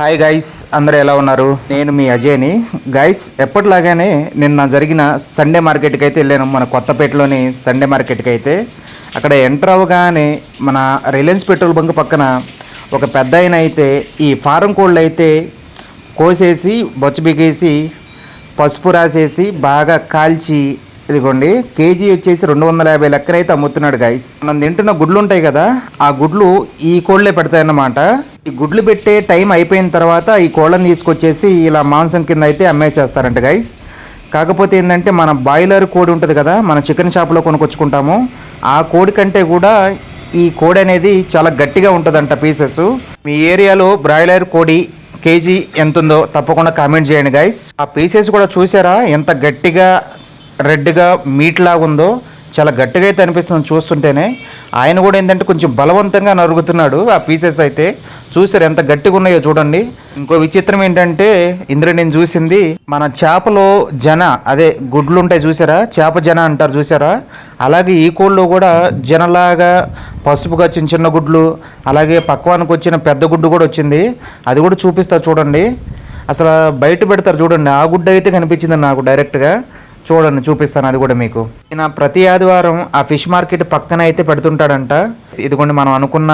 Hi guys అందరూ ఎలా ఉన్నారు? నేను మీ అజయ్ని. గైస్ ఎప్పటిలాగానే నిన్న జరిగిన సండే మార్కెట్కి అయితే వెళ్ళాను. మన కొత్తపేటలోని సండే మార్కెట్కి అయితే. అక్కడ ఎంటర్ అవ్వగానే మన రిలయన్స్ పెట్రోల్ బంక్ పక్కన ఒక పెద్ద ఆయన అయితే ఈ ఫారం కోళ్ళు అయితే కోసేసి బొచ్చు బిగేసి పసుపు రాసేసి బాగా కాల్చి ఇదిగోండి కేజీ వచ్చేసి రెండు వందల యాభై లెక్కన అమ్ముతున్నాడు గైస్ మనం తింటున్న గుడ్లు ఉంటాయి కదా ఆ గుడ్లు ఈ కోళ్ళే పెడతాయన్నమాట. ఈ గుడ్లు పెట్టే టైం అయిపోయిన తర్వాత ఈ కోళ్ళని తీసుకొచ్చేసి ఇలా మాంసం కింద అయితే అమ్మేసేస్తారంట గైస్ కాకపోతే ఏంటంటే మన బాయిలర్ కోడి ఉంటుంది కదా మన చికెన్ షాప్లో కొనుక్కొచ్చుకుంటాము. ఆ కోడి కంటే కూడా ఈ కోడి అనేది చాలా గట్టిగా ఉంటుందంట పీసెస్ మీ ఏరియాలో బ్రాయిలర్ కోడి కేజీ ఎంత ఉందో తప్పకుండా కామెంట్ చేయండి గైస్ ఆ పీసెస్ కూడా చూసారా? ఎంత గట్టిగా రెడ్గా మీట్ లాగా ఉందో చాలా గట్టిగా అయితే అనిపిస్తుంది చూస్తుంటేనే. ఆయన కూడా ఏంటంటే కొంచెం బలవంతంగా నరుగుతున్నాడు ఆ పీసెస్ అయితే. చూసారు ఎంత గట్టిగా ఉన్నాయో చూడండి. ఇంకో విచిత్రం ఏంటంటే ఇందులో నేను చూసింది మన చేపలో జన అదే గుడ్లు ఉంటాయి చూసారా? చేప జన అంటారు చూసారా? అలాగే ఈ కోళ్ళు కూడా జనలాగా పసుపుగా చిన్న చిన్న గుడ్లు అలాగే పక్వానికి వచ్చిన పెద్ద గుడ్డు కూడా వచ్చింది. అది కూడా చూపిస్తా చూడండి. అసలు బయట పెడతారు చూడండి. ఆ గుడ్డ అయితే కనిపించింది నాకు డైరెక్ట్గా చూడండి చూపిస్తాను అది కూడా మీకు. ఈయన ప్రతి ఆదివారం ఆ ఫిష్ మార్కెట్ పక్కన అయితే పెడుతుంటాడంట. ఇదిగోండి మనం అనుకున్న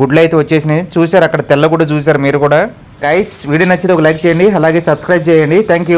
గుడ్లు అయితే వచ్చేసినాయి. చూసారు అక్కడ తెల్ల కూడా చూసారు మీరు కూడా. గైస్ వీడియో నచ్చితే ఒక లైక్ చేయండి అలాగే సబ్స్క్రైబ్ చేయండి. Thank you